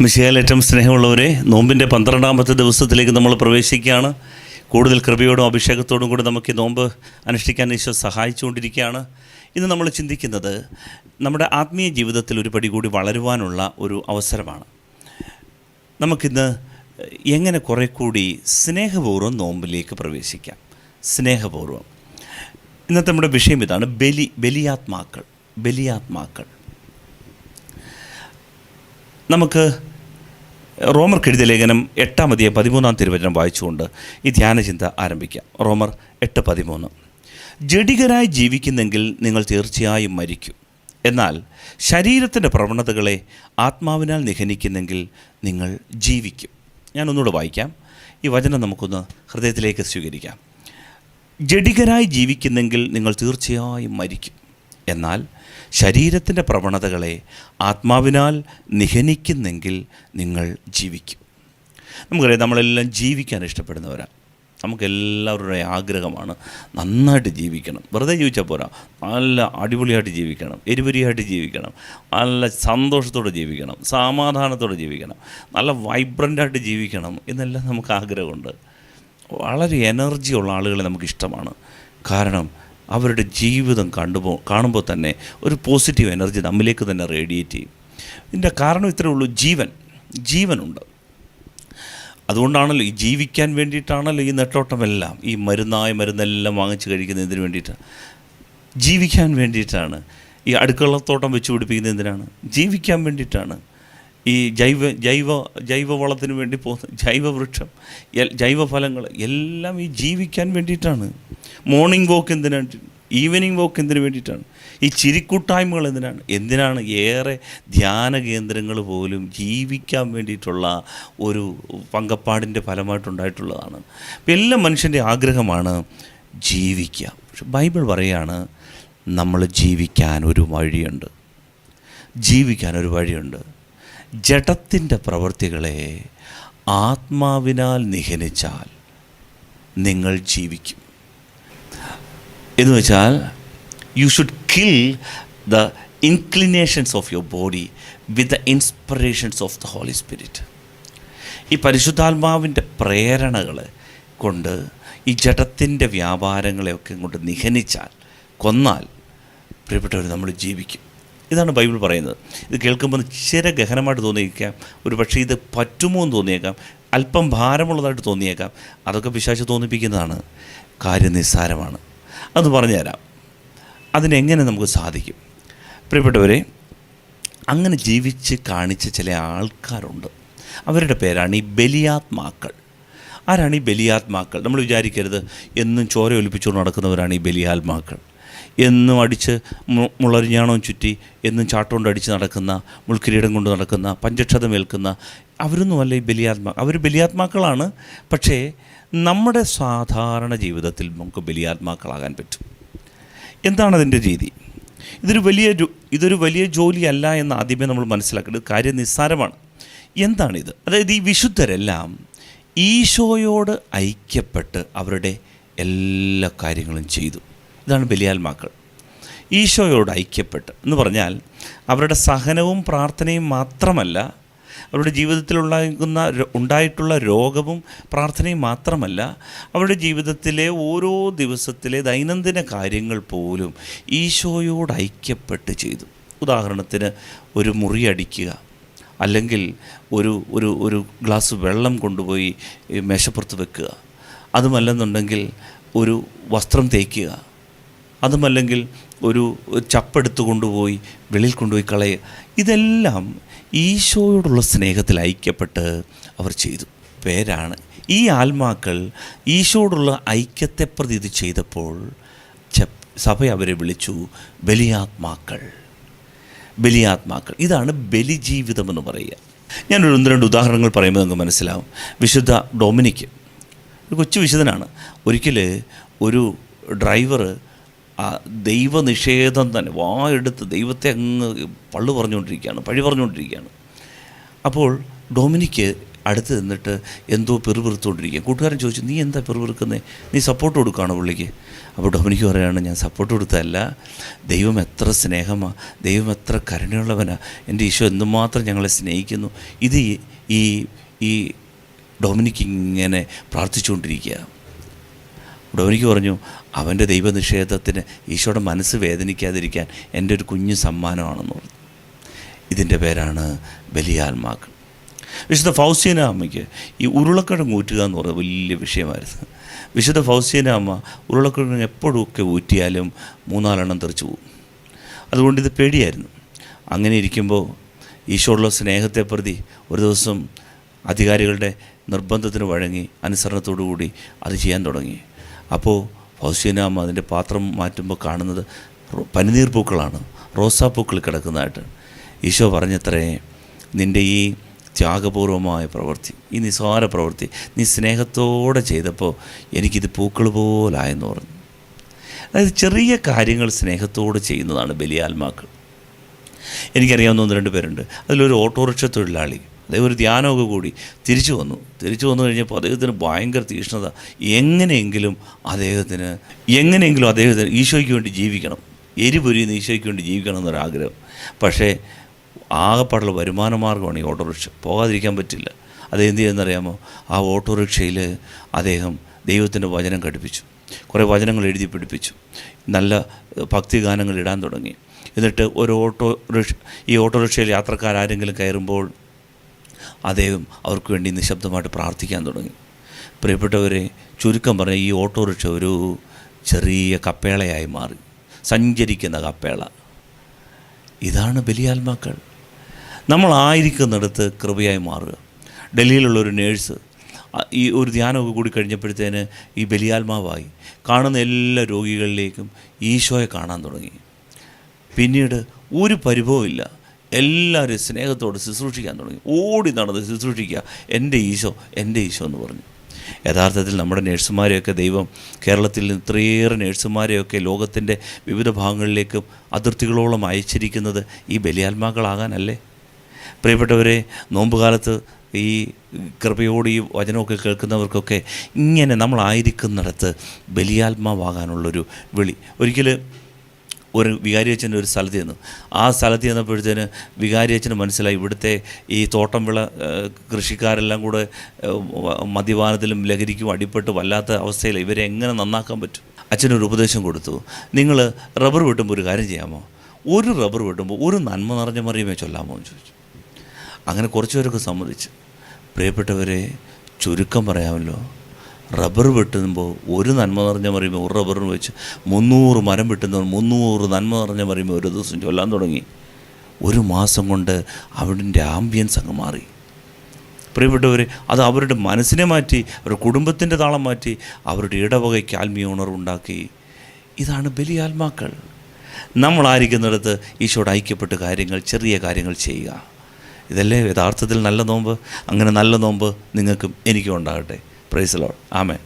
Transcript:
മിശിയാൽ ഏറ്റവും സ്നേഹമുള്ളവരെ നോമ്പിന്റെ പന്ത്രണ്ടാമത്തെ ദിവസത്തിലേക്ക് നമ്മൾ പ്രവേശിക്കുകയാണ്. കൂടുതൽ കൃപയോടും അഭിഷേകത്തോടും കൂടി നമുക്ക് ഈ നോമ്പ് അനുഷ്ഠിക്കാൻ ഈശോ സഹായിച്ചുകൊണ്ടിരിക്കുകയാണ്. ഇന്ന് നമ്മൾ ചിന്തിക്കുന്നത് നമ്മുടെ ആത്മീയ ജീവിതത്തിൽ ഒരു പടി കൂടി വളരുവാനുള്ള ഒരു അവസരമാണ്. നമുക്കിന്ന് എങ്ങനെ കുറെ കൂടി സ്നേഹപൂർവം നോമ്പിലേക്ക് പ്രവേശിക്കാം? സ്നേഹപൂർവം. ഇന്നത്തെ നമ്മുടെ വിഷയം ഇതാണ് ബലി ബലിയാത്മാക്കൾ ബലിയാത്മാക്കൾ. നമുക്ക് റോമർക്ക് എഴുതിയ ലേഖനം എട്ടാം അധികം പതിമൂന്നാം തിരുവചനം വായിച്ചുകൊണ്ട് ഈ ധ്യാനചിന്ത ആരംഭിക്കാം. റോമർ എട്ട് പതിമൂന്ന്. ജഡികരായി ജീവിക്കുന്നെങ്കിൽ നിങ്ങൾ തീർച്ചയായും മരിക്കും. എന്നാൽ ശരീരത്തിന്റെ പ്രവണതകളെ ആത്മാവിനാൽ നിഹനിക്കുന്നെങ്കിൽ നിങ്ങൾ ജീവിക്കും. ഞാനൊന്നുകൂടെ വായിക്കാം. ഈ വചനം നമുക്കൊന്ന് ഹൃദയത്തിലേക്ക് സ്വീകരിക്കാം. ജഡികരായി ജീവിക്കുന്നെങ്കിൽ നിങ്ങൾ തീർച്ചയായും മരിക്കും. എന്നാൽ ശരീരത്തിന്റെ പ്രവണതകളെ ആത്മാവിനാൽ നിഹനിക്കുന്നെങ്കിൽ നിങ്ങൾ ജീവിക്കും. നമുക്കറിയാം നമ്മളെല്ലാം ജീവിക്കാൻ ഇഷ്ടപ്പെടുന്നവരാണ് നമുക്കെല്ലാവരുടെ ആഗ്രഹമാണ് നന്നായിട്ട് ജീവിക്കണം. വെറുതെ ജീവിച്ചാൽ പോരാ. നല്ല അടിപൊളിയായിട്ട് ജീവിക്കണം. എരിവരിയായിട്ട് ജീവിക്കണം. നല്ല സന്തോഷത്തോടെ ജീവിക്കണം. സമാധാനത്തോടെ ജീവിക്കണം. നല്ല വൈബ്രന്റായിട്ട് ജീവിക്കണം എന്നെല്ലാം നമുക്ക് ആഗ്രഹമുണ്ട്. വളരെ എനർജിയുള്ള ആളുകളെ നമുക്കിഷ്ടമാണ്. കാരണം അവരുടെ ജീവിതം കണ്ടുപോ കാണുമ്പോൾ തന്നെ ഒരു പോസിറ്റീവ് എനർജി നമ്മിലേക്ക് തന്നെ റേഡിയേറ്റ് ചെയ്യും. ഇതിന്റെ കാരണം ഇത്രയേ ഉള്ളൂ ജീവൻ. ജീവനുണ്ട്. അതുകൊണ്ടാണല്ലോ ഈ ജീവിക്കാൻ വേണ്ടിയിട്ടാണല്ലോ ഈ നെട്ടോട്ടമെല്ലാം ഈ മരുന്നായ മരുന്നെല്ലാം വാങ്ങിച്ച് കഴിക്കുന്നതിന് വേണ്ടിയിട്ടാണ് ജീവിക്കാൻ വേണ്ടിയിട്ടാണ്. ഈ അടുക്കളത്തോട്ടം വെച്ച് പിടിപ്പിക്കുന്നത് എന്തിനാണ്? ജീവിക്കാൻ വേണ്ടിയിട്ടാണ്. ഈ ജൈവ ജൈവ ജൈവവളത്തിന് വേണ്ടി പോകുന്ന ജൈവവൃക്ഷം ജൈവഫലങ്ങൾ എല്ലാം ഈ ജീവിക്കാൻ വേണ്ടിയിട്ടാണ്. മോർണിംഗ് വോക്ക് എന്തിനാണ്? ഈവനിങ് വോക്ക് എന്തിനു വേണ്ടിയിട്ടാണ്? ഈ ചിരിക്കൂട്ടായ്മകൾ എന്തിനാണ്? എന്തിനാണ് ഏറെ ധ്യാന കേന്ദ്രങ്ങൾ പോലും ജീവിക്കാൻ വേണ്ടിയിട്ടുള്ള ഒരു പങ്കപ്പാടിന്റെ ഫലമായിട്ടുണ്ടായിട്ടുള്ളതാണ് അപ്പം എല്ലാ മനുഷ്യന്റെ ആഗ്രഹമാണ് ജീവിക്കുക. പക്ഷെ ബൈബിൾ പറയാണ് നമ്മൾ ജീവിക്കാൻ ഒരു വഴിയുണ്ട്. ജീവിക്കാൻ ഒരു വഴിയുണ്ട്. ജഡത്തിന്റെ പ്രവൃത്തികളെ ആത്മാവിനാൽ നിഹനിച്ചാൽ നിങ്ങൾ ജീവിക്കും. എന്ന് വെച്ചാൽ you should kill the inclinations of your body with the inspirations of the holy spirit ഈ പരിശുദ്ധാത്മാവിന്റെ പ്രേരണകൾ കൊണ്ട് ഈ ജഡത്തിന്റെ വ്യാപാരങ്ങളെയൊക്കെ ഇങ്ങോട്ട് നിഹനിച്ചാൽ കൊന്നാൽ പ്രിയപ്പെട്ടവർ നമ്മൾ ജീവിക്കും. ഇതാണ് ബൈബിൾ പറയുന്നത്. ഇത് കേൾക്കുമ്പോൾ ചെറിയ ഗഹനമായിട്ട് തോന്നിയേക്കാം. ഒരു പക്ഷേ ഇത് പറ്റുമോ എന്ന് തോന്നിയേക്കാം. അല്പം ഭാരമുള്ളതായിട്ട് തോന്നിയേക്കാം. അതൊക്കെ വിശ്വാസം തോന്നിപ്പിക്കുന്നതാണ്. കാര്യം നിസ്സാരമാണ് അത് പറഞ്ഞുതരാം. അതിനെങ്ങനെ നമുക്ക് സാധിക്കും? പ്രിയപ്പെട്ടവരെ അങ്ങനെ ജീവിച്ച് കാണിച്ച ചില ആൾക്കാരുണ്ട്. അവരുടെ പേരാണ് ഈ ബലിയാത്മാക്കൾ. ആരാണ് ഈ ബലിയാത്മാക്കൾ? നമ്മൾ വിചാരിക്കരുത്. എന്നും ചോര ഒലിപ്പിച്ചുകൊണ്ട് നടക്കുന്നവരാണ് ഈ ബലിയാത്മാക്കൾ. എന്നും അടിച്ച് മു- മുളരിഞ്ഞാണോ ചുറ്റി എന്നും ചാട്ടുകൊണ്ട് അടിച്ച് നടക്കുന്ന മുൾക്കിരീടം കൊണ്ട് നടക്കുന്ന പഞ്ചക്ഷതമേൽക്കുന്ന അവരൊന്നുമല്ല ഈ ബലിയാത്മാ അവർ ബലിയാത്മാക്കളാണ്. പക്ഷേ നമ്മുടെ സാധാരണ ജീവിതത്തിൽ നമുക്ക് ബലിയാത്മാക്കളാകാൻ പറ്റും. എന്താണ് അതിന്റെ രീതി? ഇതൊരു വലിയ ഇതൊരു വലിയ ജോലിയല്ല എന്ന് ആദ്യമേ നമ്മൾ മനസ്സിലാക്കേണ്ടത് കാര്യം നിസ്സാരമാണ്. എന്താണിത്? അതായത് ഈ വിശുദ്ധരെല്ലാം ഈശോയോട് ഐക്യപ്പെട്ട് അവരുടെ എല്ലാ കാര്യങ്ങളും ചെയ്തു. ഇതാണ് ബലിയാൽമാക്കൾ ഈശോയോട് ഐക്യപ്പെട്ട് എന്ന് പറഞ്ഞാൽ അവരുടെ സഹനവും പ്രാർത്ഥനയും മാത്രമല്ല അവരുടെ ജീവിതത്തിലുണ്ടാകുന്ന ഉണ്ടായിട്ടുള്ള രോഗവും പ്രാർത്ഥനയും മാത്രമല്ല അവരുടെ ജീവിതത്തിലെ ഓരോ ദിവസത്തിലെ ദൈനംദിന കാര്യങ്ങൾ പോലും ഈശോയോട് ഐക്യപ്പെട്ട് ചെയ്തു. ഉദാഹരണത്തിന് ഒരു മുറി അടിക്കുക അല്ലെങ്കിൽ ഒരു ഒരു ഒരു ഗ്ലാസ് വെള്ളം കൊണ്ടുപോയി മേശപ്പുറത്ത് വെക്കുക. അതുമല്ലെന്നുണ്ടെങ്കിൽ ഒരു വസ്ത്രം തേക്കുക. അതുമല്ലെങ്കിൽ ഒരു ചപ്പെടുത്ത് കൊണ്ടുപോയി വെളിയിൽ കൊണ്ടുപോയി കളയുക ഇതെല്ലാം ഈശോയോടുള്ള സ്നേഹത്തിൽ ഐക്യപ്പെട്ട് അവർ ചെയ്തു. പേരാണ്. ഈ ആത്മാക്കൾ ഈശോടുള്ള ഐക്യത്തെ പ്രതി ഇത് ചെയ്തപ്പോൾ സഭ അവരെ വിളിച്ചു ബലിയാത്മാക്കൾ. ബലിയാത്മാക്കൾ. ഇതാണ് ബലിജീവിതം എന്ന് പറയുക. ഞാനൊരു ഒന്ന് രണ്ട് ഉദാഹരണങ്ങൾ പറയുമ്പോൾ നിങ്ങൾക്ക് മനസ്സിലാവും. വിശുദ്ധ ഡൊമിനിക്ക്. ഒരു കൊച്ചു വിശുദ്ധനാണ്. ഒരിക്കൽ ഒരു ഡ്രൈവർ ആ ദൈവനിഷേധം തന്നെ വായെടുത്ത് ദൈവത്തെ അങ്ങ് പള്ളു പറഞ്ഞുകൊണ്ടിരിക്കുകയാണ് പഴി പറഞ്ഞുകൊണ്ടിരിക്കുകയാണ്. അപ്പോൾ ഡൊമിനിക്ക് അടുത്ത് നിന്നിട്ട് എന്തോ പെറുപിറുത്തുകൊണ്ടിരിക്കുക കൂട്ടുകാരൻ ചോദിച്ചു നീ എന്താ പെറുപിറുക്കുന്നത് നീ സപ്പോർട്ട് കൊടുക്കുകയാണോ പുള്ളിക്ക്? അപ്പോൾ ഡൊമിനിക്ക് പറയുകയാണ് ഞാൻ സപ്പോർട്ട് കൊടുത്തതല്ല ദൈവം എത്ര സ്നേഹമാണ് ദൈവം എത്ര കരുണയുള്ളവനാണ് എന്റെ ഈശോ എന്തുമാത്രം ഞങ്ങളെ സ്നേഹിക്കുന്നു. ഇത് ഈ- ഈ ഡൊമിനിക്ക് ഇങ്ങനെ പ്രാർത്ഥിച്ചുകൊണ്ടിരിക്കുക ഡൊമിനിക്ക് പറഞ്ഞു അവന്റെ ദൈവനിഷേധത്തിന് ഈശോയുടെ മനസ്സ് വേദനിക്കാതിരിക്കാൻ എന്റെ ഒരു കുഞ്ഞു സമ്മാനമാണെന്ന് പറഞ്ഞു. ഇതിന്റെ പേരാണ് ബലിയാത്മാക്കൾ വിശുദ്ധ ഫൗസീന അമ്മയ്ക്ക് ഈ ഉരുളക്കിഴങ്ങ് ഊറ്റുക എന്ന് പറയുന്നത് വലിയ വിഷയമായിരുന്നു. വിശുദ്ധ ഫൗസീന അമ്മ ഉരുളക്കിഴങ്ങ് എപ്പോഴൊക്കെ ഊറ്റിയാലും മൂന്നാലെണ്ണം തെറിച്ചു പോകും. അതുകൊണ്ട് ഇത് പേടിയായിരുന്നു. അങ്ങനെ ഇരിക്കുമ്പോൾ ഈശോയുള്ള സ്നേഹത്തെ പ്രതി ഒരു ദിവസം അധികാരികളുടെ നിർബന്ധത്തിന് വഴങ്ങി അനുസരണത്തോടു കൂടി അത് ചെയ്യാൻ തുടങ്ങി. അപ്പോൾ ഫൗസ്തീന അമ്മ അതിന്റെ പാത്രം മാറ്റുമ്പോൾ കാണുന്നത് പനിനീർ പൂക്കളാണ്. റോസാപ്പൂക്കൾ കിടക്കുന്നതായിട്ട്. ഈശോ പറഞ്ഞത്രേ നിന്റെ ഈ ത്യാഗപൂർവമായ പ്രവൃത്തി ഈ നിസ്സാര പ്രവൃത്തി നീ സ്നേഹത്തോടെ ചെയ്തപ്പോൾ എനിക്കിത് പൂക്കൾ പോലായെന്ന് പറഞ്ഞു. അതായത് ചെറിയ കാര്യങ്ങൾ സ്നേഹത്തോടെ ചെയ്യുന്നതാണ് ബലിയാത്മാക്കൾ എനിക്കറിയാവുന്ന ഒന്ന് രണ്ട് പേരുണ്ട്. അതിലൊരു ഓട്ടോറിക്ഷ തൊഴിലാളി. അദ്ദേഹം ഒരു ധ്യാനമൊക്കെ കൂടി തിരിച്ചു വന്നു. തിരിച്ചു വന്നു കഴിഞ്ഞപ്പോൾ അദ്ദേഹത്തിന് ഭയങ്കര തീഷ്ണത. എങ്ങനെയെങ്കിലും അദ്ദേഹത്തിന് എങ്ങനെയെങ്കിലും അദ്ദേഹത്തിന് ഈശോയ്ക്ക് വേണ്ടി ജീവിക്കണം. എരിപൊരിയുന്ന ഈശോയ്ക്ക് വേണ്ടി ജീവിക്കണം എന്നൊരാഗ്രഹം. പക്ഷേ ആകെപ്പാടുള്ള വരുമാന മാർഗമാണ് ഈ ഓട്ടോറിക്ഷ. പോകാതിരിക്കാൻ പറ്റില്ല. അത് എന്ത് ചെയ്യുന്നറിയാമോ? ആ ഓട്ടോറിക്ഷയിൽ അദ്ദേഹം ദൈവത്തിന്റെ വചനം ഘടിപ്പിച്ചു. കുറേ വചനങ്ങൾ എഴുതി പിടിപ്പിച്ചു നല്ല ഭക്തി ഭക്തിഗാനങ്ങൾ ഇടാൻ തുടങ്ങി. എന്നിട്ട് ഒരു ഓട്ടോറിക്ഷ ഈ ഓട്ടോറിക്ഷയിൽ യാത്രക്കാരാരെങ്കിലും കയറുമ്പോൾ അദ്ദേഹം അവർക്ക് വേണ്ടി നിശബ്ദമായിട്ട് പ്രാർത്ഥിക്കാൻ തുടങ്ങി. പ്രിയപ്പെട്ടവരെ ചുരുക്കം പറഞ്ഞ ഈ ഓട്ടോറിക്ഷ ഒരു ചെറിയ കപ്പേളയായി മാറി. സഞ്ചരിക്കുന്ന കപ്പേള. ഇതാണ് ബലിയാത്മാക്കൾ. നമ്മളായിരിക്കുന്നിടത്ത് കൃപയായി മാറുക. ഡൽഹിയിലുള്ള ഒരു നേഴ്സ് ഈ ഒരു ധ്യാനമൊക്കെ കൂടി കഴിഞ്ഞപ്പോഴത്തേന് ഈ ബലിയാത്മാവായി. കാണുന്ന എല്ലാ രോഗികളിലേക്കും ഈശോയെ കാണാൻ തുടങ്ങി. പിന്നീട് ഒരു പരിഭവമില്ല എല്ലാവരും സ്നേഹത്തോട് ശുശ്രൂഷിക്കാൻ തുടങ്ങി. ഓടി നടന്ന് ശുശ്രൂഷിക്കുക. എന്റെ ഈശോ എന്റെ ഈശോ എന്ന് പറഞ്ഞു. യഥാർത്ഥത്തിൽ നമ്മുടെ നേഴ്സുമാരെയൊക്കെ ദൈവം കേരളത്തിൽ ഇത്രയേറെ നേഴ്സുമാരെയൊക്കെ ലോകത്തിന്റെ വിവിധ ഭാഗങ്ങളിലേക്കും അതിർത്തികളോളം അയച്ചിരിക്കുന്നത് ഈ ബലിയാത്മാക്കളാകാനല്ലേ? പ്രിയപ്പെട്ടവരെ നോമ്പുകാലത്ത് ഈ കൃപയോട് ഈ വചനമൊക്കെ കേൾക്കുന്നവർക്കൊക്കെ ഇങ്ങനെ നമ്മളായിരിക്കുന്നിടത്ത് ബലിയാത്മാവാകാനുള്ളൊരു വിളി. ഒരിക്കൽ ഒരു വികാരി അച്ഛന്റെ ഒരു സ്ഥലത്ത് ചെന്നു. ആ സ്ഥലത്ത് ചെന്നപ്പോഴത്തേന് വികാരി അച്ഛന് മനസ്സിലായി. ഇവിടുത്തെ ഈ തോട്ടം വിള കൃഷിക്കാരെല്ലാം കൂടെ മദ്യപാനത്തിലും ലഹരിക്കും അടിപ്പെട്ട് വല്ലാത്ത അവസ്ഥയിൽ ഇവരെ എങ്ങനെ നന്നാക്കാൻ പറ്റും? അച്ഛനൊരു ഉപദേശം കൊടുത്തു. നിങ്ങൾ റബ്ബർ വെട്ടുമ്പോൾ ഒരു കാര്യം ചെയ്യാമോ? ഒരു റബ്ബർ വെട്ടുമ്പോൾ ഒരു നന്മ നിറഞ്ഞ മറിയമേ ചൊല്ലാമോ? എന്ന് ചോദിച്ചു. അങ്ങനെ കുറച്ച് പേരൊക്കെ സമ്മതിച്ചു. പ്രിയപ്പെട്ടവരെ ചുരുക്കം പറയാമല്ലോ. റബ്ബർ വെട്ടുമ്പോൾ ഒരു നന്മ നിറഞ്ഞ പറയുമ്പോൾ ഒരു റബ്ബറിന് വെച്ച് മുന്നൂറ് മരം വെട്ടുന്നവർ മുന്നൂറ് നന്മ നിറഞ്ഞ പറയുമ്പോൾ ഒരു ദിവസം ചൊല്ലാൻ തുടങ്ങി. ഒരു മാസം കൊണ്ട് അവിടിന്റെ ആംബിയൻസ് അങ്ങ് മാറി. പ്രിയപ്പെട്ടവർ അത് അവരുടെ മനസ്സിനെ മാറ്റി അവരുടെ കുടുംബത്തിന്റെ താളം മാറ്റി അവരുടെ ഇടവകയ്ക്ക് ആത്മീയ ഉണർവുണ്ടാക്കി. ഇതാണ് ബലിയാത്മാക്കൾ നമ്മളായിരിക്കുന്നിടത്ത് ഈശോട് ഐക്യപ്പെട്ട് കാര്യങ്ങൾ ചെറിയ കാര്യങ്ങൾ ചെയ്യുക. ഇതല്ലേ യഥാർത്ഥത്തിൽ നല്ല നോമ്പ്? അങ്ങനെ നല്ല നോമ്പ് നിങ്ങൾക്കും എനിക്കും ഉണ്ടാകട്ടെ. പ്രൈസ് ലോഡ് ആമേ